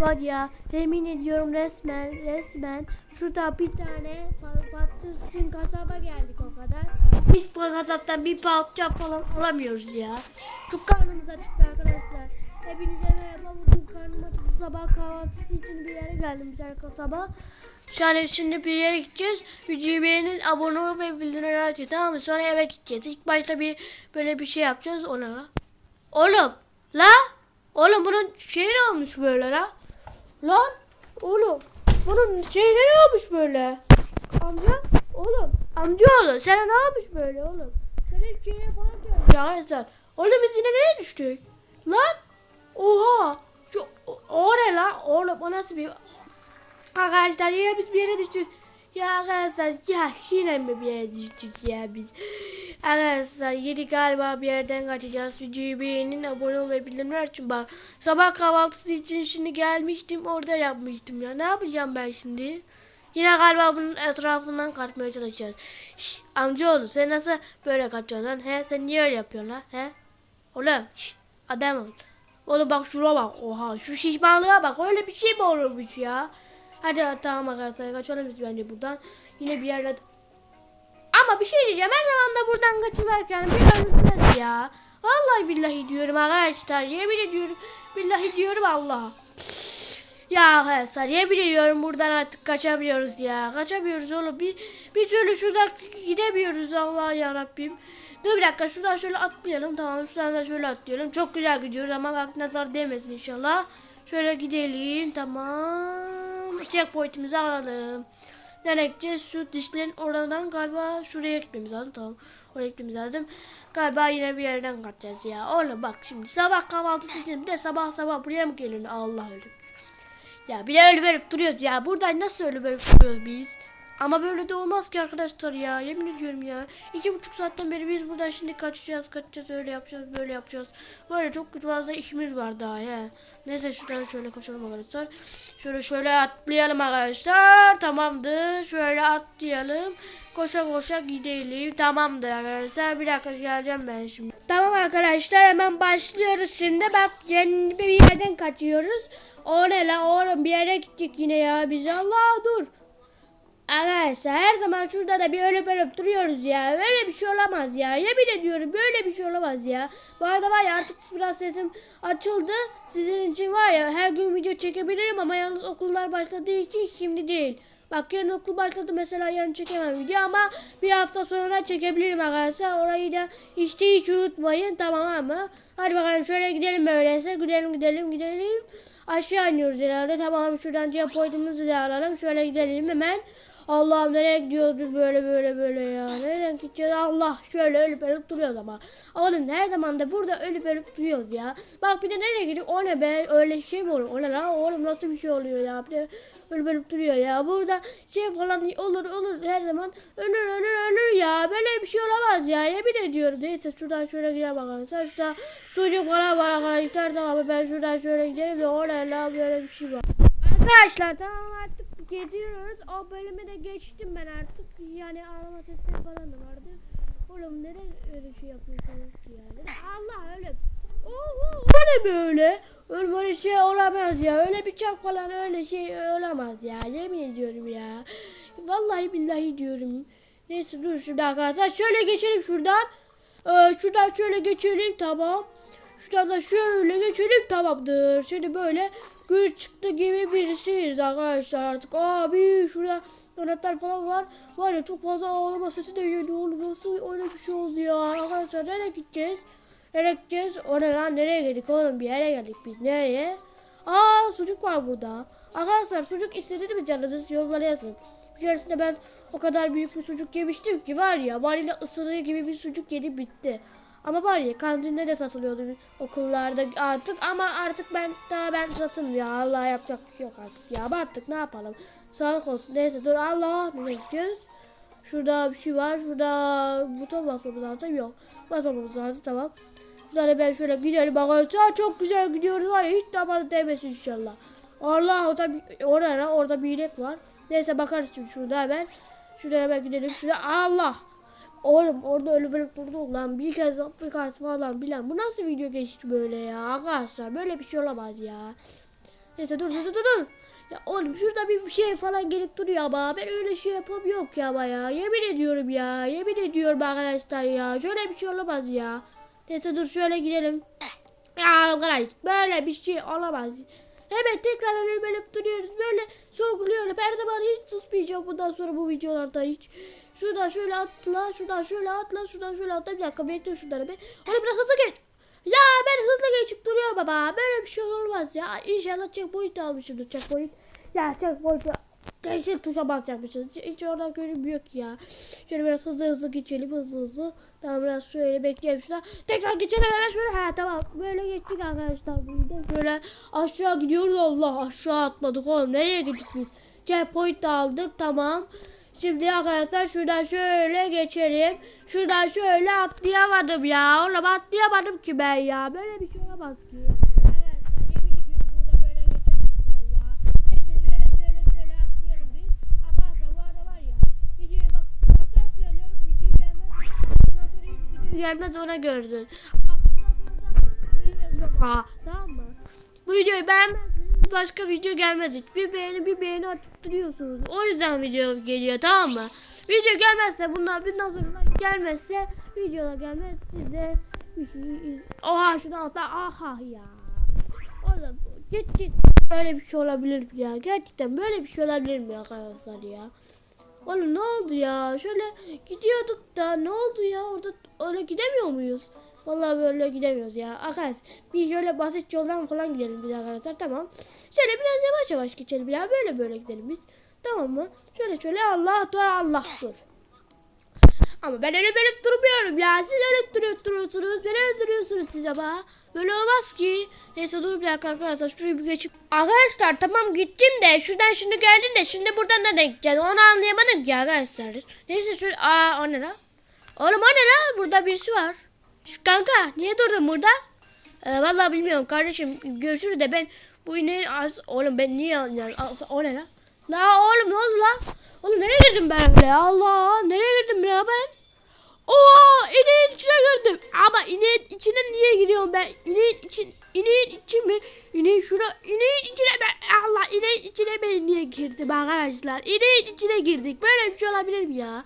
Var ya yemin ediyorum resmen resmen şurada bir tane pa- patlıcan kasaba geldik o kadar. Biz bu kasaptan bir patlıcan falan alamıyoruz ya. Çok karnımız acıktı arkadaşlar. Hepinize merhaba. Bugün karnım acıktı. Sabah kahvaltısı için bir yere geldim bir tane kasaba. Yani şimdi bir yere gideceğiz. Videoyu beğenin, abone ol ve bildirimleri açın tamam mı? Sonra eve gideceğiz. İlk başta bir böyle bir şey yapacağız ona. Oğlum la oğlum bunun şeyi ne olmuş böyle la? Lan oğlum bunun şeyi ne olmuş böyle? Amca oğlum amca oğlum sana ne olmuş böyle oğlum? Senin şeyine falan gelmiş. Ya sen oğlum biz yine nereye düştük? Lan oha şu o, o ne la oğlum o nasıl bir Arkadaşlar yine biz bir yere düştük. Ya arkadaşlar ya yine mi bir yere düştük ya biz. Arkadaşlar yeni galiba bir yerden kaçacağız. Videoyu beğenin, abone ol ve bildirimler açın. Bak sabah kahvaltısı için şimdi gelmiştim orada yapmıştım ya. Ne yapacağım ben şimdi? Yine galiba bunun etrafından kaçmaya çalışacağız. Şş, amcaoğlu sen nasıl böyle kaçıyorsun lan? He sen niye öyle yapıyorsun lan? He? Oğlum şş, adam ol. Oğlum bak şuna bak. Oha şu şişmanlığa bak. Öyle bir şey mi olurmuş ya? Hadi tamam arkadaşlar kaçalım biz bence buradan. Yine bir yerler... Ama bir şey diyeceğim. Her zaman da buradan kaçılarken bir ölürsünüz ya. Vallahi billahi diyorum arkadaşlar. Yemin ediyorum. Billahi diyorum Allah. Ya arkadaşlar yemin ediyorum buradan artık kaçamıyoruz ya. Kaçamıyoruz oğlum. Bir, bir türlü şuradan gidemiyoruz Allah ya Rabbim. Dur bir dakika şuradan şöyle atlayalım. Tamam şuradan da şöyle atlayalım. Çok güzel gidiyoruz ama bak nazar değmesin inşallah. Şöyle gidelim. Tamam. Checkpoint'imizi alalım. Nereye? Şu dişlerin oradan galiba şuraya gitmemiz lazım. Tamam. Oraya gitmemiz lazım. Galiba yine bir yerden kaçacağız ya. Oğlum bak şimdi sabah kahvaltısı bir de sabah sabah buraya mı gelin? Allah ölük. Ya bir de ölü bölüp duruyoruz ya. Buradan nasıl ölü bölüp duruyoruz biz? Ama böyle de olmaz ki arkadaşlar ya. Yemin ediyorum ya. İki buçuk saatten beri biz buradan şimdi kaçacağız, kaçacağız, öyle yapacağız, böyle yapacağız. Böyle çok fazla işimiz var daha ya. Neyse şuradan şöyle koşalım arkadaşlar. Şöyle şöyle atlayalım arkadaşlar. Tamamdır. Şöyle atlayalım. Koşa koşa gidelim. Tamamdır arkadaşlar. Bir dakika geleceğim ben şimdi. Tamam arkadaşlar hemen başlıyoruz şimdi. Bak yeni bir yerden kaçıyoruz. O ne la oğlum bir yere gittik yine ya biz. Allah dur. Arkadaşlar her zaman şurada da bir ölüp ölüp duruyoruz ya. Böyle bir şey olamaz ya. Yemin ediyorum böyle bir şey olamaz ya. Bu arada var ya artık biraz sesim açıldı. Sizin için var ya her gün video çekebilirim ama yalnız okullar başladığı için şimdi değil. Bak yarın okul başladı mesela yarın çekemem video ama bir hafta sonra çekebilirim arkadaşlar. Orayı da işte hiç unutmayın tamam mı? Hadi bakalım şöyle gidelim böyleyse. Gidelim gidelim gidelim. Aşağı iniyoruz herhalde. Tamam şuradan checkpoint'imizi de alalım. Şöyle gidelim hemen. Allah'ım nereye gidiyoruz biz böyle böyle böyle ya. Nereden gideceğiz? Allah şöyle ölüp ölüp duruyoruz ama. Oğlum her zaman da burada ölüp ölüp duruyoruz ya. Bak bir de nereye gidiyor? O ne be? Öyle şey mi olur? O ne lan? Oğlum nasıl bir şey oluyor ya? Bir de ölüp ölüp duruyor ya. Burada şey falan olur olur her zaman. Ölür ölür ölür ya. Böyle bir şey olamaz ya. Yemin ediyorum. Neyse şuradan şöyle gidelim. Sen şurada sucuk falan var arkadaşlar. Tamam ben şuradan şöyle gidelim. Ve o ne lan? Böyle bir şey var. Arkadaşlar tamam artık gidiyoruz. O bölümü de geçtim ben artık. Yani ağlama sesleri falan da vardı. Oğlum neden öyle şey yapıyorsunuz ki ya? Neden? Allah öyle. Oho, ne böyle? Öyle böyle şey olamaz ya. Öyle bıçak falan öyle şey olamaz ya. Yemin ediyorum ya. Vallahi billahi diyorum. Neyse dur şurada arkadaşlar. Şöyle geçelim şuradan. Ee, şuradan şöyle geçelim tamam. Şuradan da şöyle geçelim tamamdır. Şimdi böyle gül çıktı gibi birisiyiz arkadaşlar artık. Abi şurada donatlar falan var. Var ya çok fazla ağlama sesi de. Oğlum nasıl öyle bir şey oldu ya. Arkadaşlar nereye gideceğiz? Nereye gideceğiz? O ne lan nereye geldik oğlum bir yere geldik biz. Nereye? Aa sucuk var burada. Arkadaşlar sucuk istedi mi canınız yorumlara yazın. Bir keresinde ben o kadar büyük bir sucuk yemiştim ki var ya vanilya ısırığı gibi bir sucuk yedi bitti. Ama var ya kantinde de satılıyordu okullarda artık. Ama artık ben daha ben satın ya Allah yapacak bir şey yok artık ya. Battık ne yapalım? Sağlık olsun. Neyse dur. Allah ne gideceğiz şurada bir şey var. Şurada buton basmamız lazım. Yok. Basmamız lazım tamam. Şurada ben şöyle gidelim arkadaşlar çok güzel gidiyoruz. Var ya hiç damada değmesin inşallah. Allah orada orada orada bir inek var. Neyse bakarız şimdi şurada hemen. Şuraya hemen gidelim. Şuraya Allah Oğlum orada ölü bölüp durdu lan bir kez kez falan bilen. Bu nasıl video geçti böyle ya arkadaşlar böyle bir şey olamaz ya. Neyse dur dur dur dur. Ya oğlum şurada bir şey falan gelip duruyor ama ben öyle şey yapamıyorum ki ama ya. Yemin ediyorum ya. Yemin ediyorum arkadaşlar ya. Şöyle bir şey olamaz ya. Neyse dur şöyle gidelim. Ya arkadaş böyle bir şey olamaz. Hemen tekrar ölüp ölüp duruyoruz. Böyle sorguluyorum. Her zaman hiç susmayacağım bundan sonra bu videolarda hiç. Şuradan şöyle atla, şuradan şöyle atla, şuradan şöyle atla. Bir dakika bekle şunları be. Oğlum biraz hızlı geç. Ya ben hızlı geçip duruyorum baba. Böyle bir şey olmaz ya. İnşallah checkpoint almışımdır checkpoint. Ya checkpoint Kesin tuşa basacakmışız. Hiç oradan görünmüyor ki ya. Şöyle biraz hızlı hızlı geçelim hızlı hızlı. Tamam biraz şöyle bekleyelim şurada. Tekrar geçelim hemen şöyle. Ha tamam. Böyle geçtik arkadaşlar. Burada şöyle aşağı gidiyoruz. Allah aşağı atladık oğlum. Nereye gittik biz? Checkpoint aldık tamam. Şimdi arkadaşlar şuradan şöyle geçelim. Şuradan şöyle atlayamadım ya. Oğlum atlayamadım ki ben ya. Böyle bir şey olamaz ki. Gelmez ona gördün. Ha, tamam mı? Bu videoyu beğenmezseniz başka video gelmez hiç. Bir beğeni bir beğeni atıp duruyorsunuz. O yüzden video geliyor tamam mı? Video gelmezse bundan bundan sonra gelmezse videolar gelmez size şey. Oha şuradan atla aha ya. Oğlum git git. Böyle bir şey olabilir mi ya? Gerçekten böyle bir şey olabilir mi arkadaşlar ya? Oğlum ne oldu ya? Şöyle gidiyorduk da ne oldu ya? Orada öyle gidemiyor muyuz? Vallahi böyle gidemiyoruz ya. Arkadaş bir şöyle basit yoldan falan gidelim biz arkadaşlar tamam. Şöyle biraz yavaş yavaş geçelim ya. Böyle böyle gidelim biz. Tamam mı? Şöyle şöyle Allah dur Allah dur. Ama ben öyle böyle durmuyorum ya. Siz öyle duruyor, duruyorsunuz. Beni öldürüyorsunuz siz ama. Böyle olmaz ki. Neyse dur bir dakika arkadaşlar. Şurayı bir geçip. Arkadaşlar tamam gittim de. Şuradan şimdi geldin de. Şimdi buradan nereden gideceksin? Onu anlayamadım ki arkadaşlar. Neyse şu. Aa o ne lan? Oğlum o ne lan? Burada birisi var. Şu kanka niye durdun burada? Ee, vallahi bilmiyorum kardeşim. Görüşürüz de ben bu ineğin az... Oğlum ben niye az- O ne lan? La oğlum ne oldu lan? Oğlum nereye girdim ben öyle? Allah nereye girdim ya ben? Oha ineğin içine girdim. Ama ineğin içine niye giriyorum ben? İneğin için ineğin içi mi? İneğin şura ineğin içine ben Allah ineğin içine ben niye girdim arkadaşlar? İneğin içine girdik. Böyle bir şey olabilir mi ya?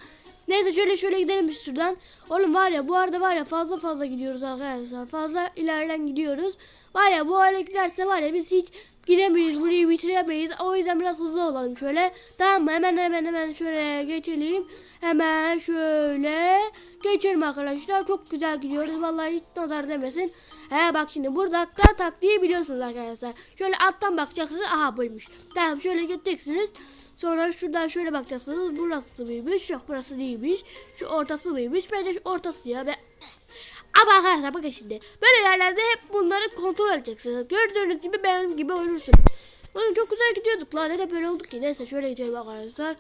Neyse şöyle şöyle gidelim biz şuradan. Oğlum var ya bu arada var ya fazla fazla gidiyoruz arkadaşlar. Fazla ileriden gidiyoruz. Var ya bu hale giderse var ya biz hiç gidemeyiz. Burayı bitiremeyiz. O yüzden biraz hızlı olalım şöyle. Tamam? Hemen hemen hemen şöyle geçelim. Hemen şöyle geçelim arkadaşlar. Çok güzel gidiyoruz. Vallahi hiç nazar demesin. He bak şimdi burada da taktiği biliyorsunuz arkadaşlar. Şöyle alttan bakacaksınız. Aha buymuş. Tamam şöyle gideceksiniz. Sonra şuradan şöyle bakacaksınız. Burası mıymış? Yok burası değilmiş. Şu ortası mıymış? Bence şu ortası ya. Ben... Ama arkadaşlar bakın şimdi. Böyle yerlerde hep bunları kontrol edeceksiniz. Gördüğünüz gibi benim gibi ölürsünüz. Oğlum çok güzel gidiyorduk lan. Neden böyle olduk ki? Neyse şöyle geçelim arkadaşlar.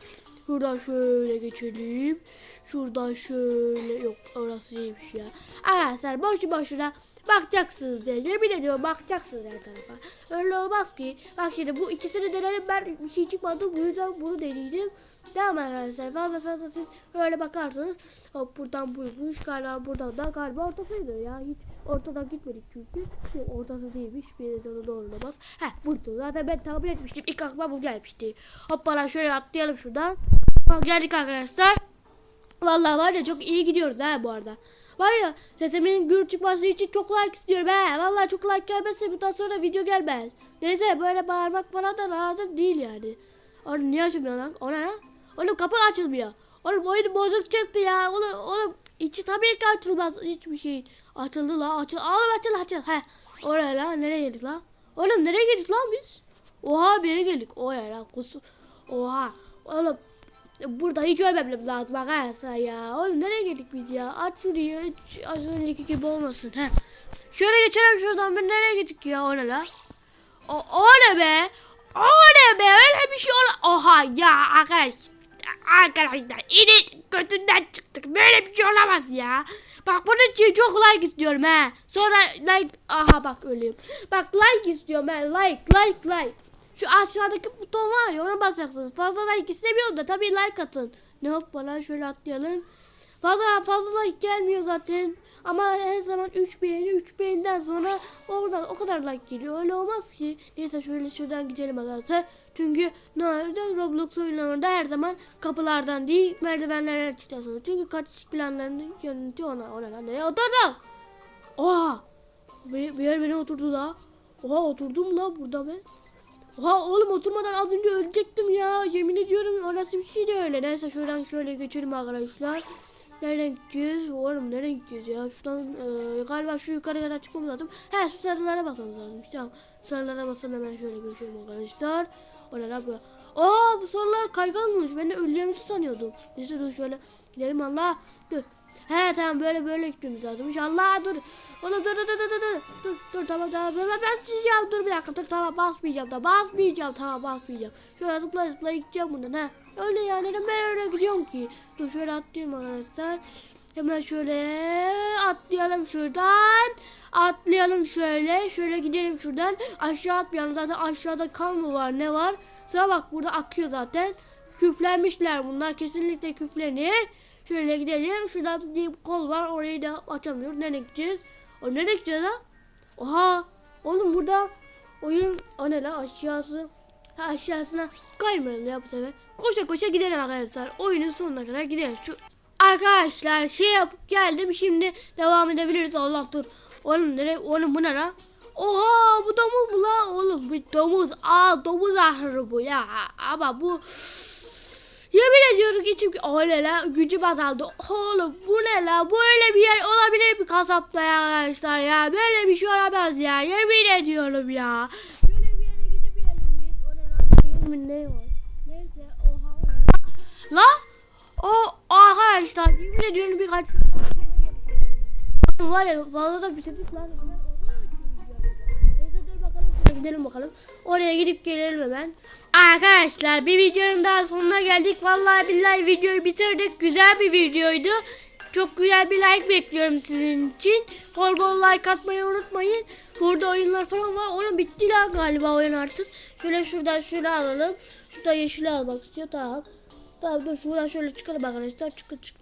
Şuradan şöyle geçelim. Şuradan şöyle. Yok orası değilmiş ya. Arkadaşlar boşu boşuna bakacaksınız ya. Yemin ediyorum bakacaksınız her tarafa. Öyle olmaz ki. Bak şimdi bu ikisini denedim ben bir şey çıkmadı. Bu yüzden bunu deneydim. Tamam arkadaşlar fazla fazla siz öyle bakarsanız hop buradan buymuş galiba buradan da galiba ortasıydı ya hiç ortadan gitmedik çünkü Yok, ortası değilmiş bir de doğru olamaz heh burada zaten ben tahmin etmiştim ilk aklıma bu gelmişti hoppala şöyle atlayalım şuradan Tamam, geldik arkadaşlar Vallahi var ya çok iyi gidiyoruz ha bu arada. Var ya sesimin gür çıkması için çok like istiyorum he. Vallahi çok like gelmezse bundan sonra video gelmez. Neyse böyle bağırmak bana da lazım değil yani. Oğlum niye açılmıyor lan? O ne? Oğlum kapı açılmıyor. Oğlum oyun bozuk çıktı ya. Oğlum, oğlum içi tabii ki açılmaz hiçbir şey. Açıldı la açıl. Oğlum açıl açıl. He. Oraya lan nereye geldik lan? Oğlum nereye geldik lan biz? Oha bir yere geldik. Oraya lan kusu. Oha. Oğlum Burada hiç ölmemem lazım arkadaşlar ya. Oğlum nereye geldik biz ya? Aç şurayı. Hiç Az önceki gibi olmasın. He. Şöyle geçelim şuradan. Ben nereye gittik ya? O ne la? O, o ne be? O ne be? Öyle bir şey ola... Oha ya arkadaş. Arkadaşlar yine götünden çıktık. Böyle bir şey olamaz ya. Bak bunun için çok like istiyorum he. Sonra like... Aha bak ölüyorum. Bak like istiyorum he. Like like like. Şu aşağıdaki buton var ya ona basacaksınız. Fazla like istemiyorum da tabii like atın. Ne hop falan şöyle atlayalım. Fazla fazla like gelmiyor zaten. Ama her zaman 3 beğeni 3 beğeniden sonra oradan o kadar like geliyor. Öyle olmaz ki. Neyse şöyle şuradan gidelim arkadaşlar. Çünkü normalde Roblox oyunlarında her zaman kapılardan değil merdivenlerden çıkacağız. Çünkü kaçış planlarını yönetiyor ona. Ona nereye oturdum? Oha! Bir, bir yer beni oturdu da. Oha oturdum lan burada ben. Oha oğlum oturmadan az önce ölecektim ya. Yemin ediyorum orası bir şey de öyle. Neyse şuradan şöyle geçelim arkadaşlar. Nereden gideceğiz? Oğlum nereden gideceğiz ya? Şuradan e, galiba şu yukarı kadar çıkmamız lazım. He şu sarılara bakmamız lazım. Tamam. Sarılara basalım hemen şöyle geçelim arkadaşlar. O ne yapıyor? Aa bu sarılar kayganmış. Ben de ölüyormuş sanıyordum. Neyse dur şöyle gidelim Allah. Dur. He tamam böyle böyle gitmemiz lazım. İnşallah dur. Oğlum dur dur dur dur dur. Dur dur tamam tamam. Ben, ben çizeceğim. Dur bir dakika dur tamam basmayacağım da basmayacağım tamam basmayacağım. Şöyle zıpla zıpla gideceğim bundan ha. Öyle yani ben öyle gidiyorum ki. Dur şöyle atlayayım arkadaşlar. Hemen şöyle atlayalım şuradan. Atlayalım şöyle. Şöyle gidelim şuradan. Aşağı atmayalım. Zaten aşağıda kan mı var ne var? Sıra bak burada akıyor zaten. Küflenmişler bunlar. Kesinlikle küflenir. Şöyle gidelim. Şurada bir kol var. Orayı da açamıyoruz. Nereye gideceğiz? O nereye gideceğiz ha? Oha. Oğlum burada oyun o ne lan aşağısı ha, aşağısına kaymayalım ya bu sefer. Koşa koşa gidelim arkadaşlar. Oyunun sonuna kadar gideriz. Şu arkadaşlar şey yapıp geldim. Şimdi devam edebiliriz. Allah dur. Oğlum nereye? Oğlum bu ne lan? Oha bu domuz mu lan? Oğlum bu domuz. Aa domuz ahırı bu ya. Ama bu Yemin ediyorum içim öyle la gücüm azaldı. Oğlum bu ne la? Böyle bir yer olabilir mi kasapta ya arkadaşlar ya? Böyle bir şey olamaz ya. Yemin ediyorum ya. Böyle bir yere gidemeyelim biz. O ne lan? Yemin ne var? Neyse oha La? O arkadaşlar yemin ediyorum birkaç var ya fazla da bitirdik lan. Gidelim bakalım. Oraya gidip gelelim hemen. Arkadaşlar bir videonun daha sonuna geldik. Vallahi billahi videoyu bitirdik. Güzel bir videoydu. Çok güzel bir like bekliyorum sizin için. Bol bol like atmayı unutmayın. Burada oyunlar falan var. Oğlum bitti lan galiba oyun artık. Şöyle şuradan şöyle alalım. Şurada yeşil almak istiyor. Tamam. Tamam dur şuradan şöyle çıkalım arkadaşlar. Çık çık çık.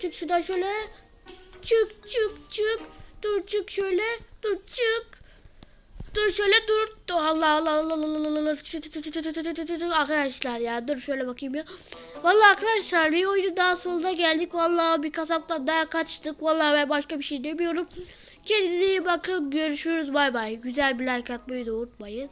Çık şuradan şöyle. Çık çık çık. Dur çık şöyle. Dur çık. Dur şöyle dur. Allah Allah Allah Allah Allah. Arkadaşlar ya dur şöyle bakayım ya. Vallahi arkadaşlar bir oyunu daha sonuna geldik. Vallahi bir kasaptan daha kaçtık. Vallahi ben başka bir şey demiyorum. Kendinize iyi bakın. Görüşürüz. Bay bay. Güzel bir like atmayı da unutmayın.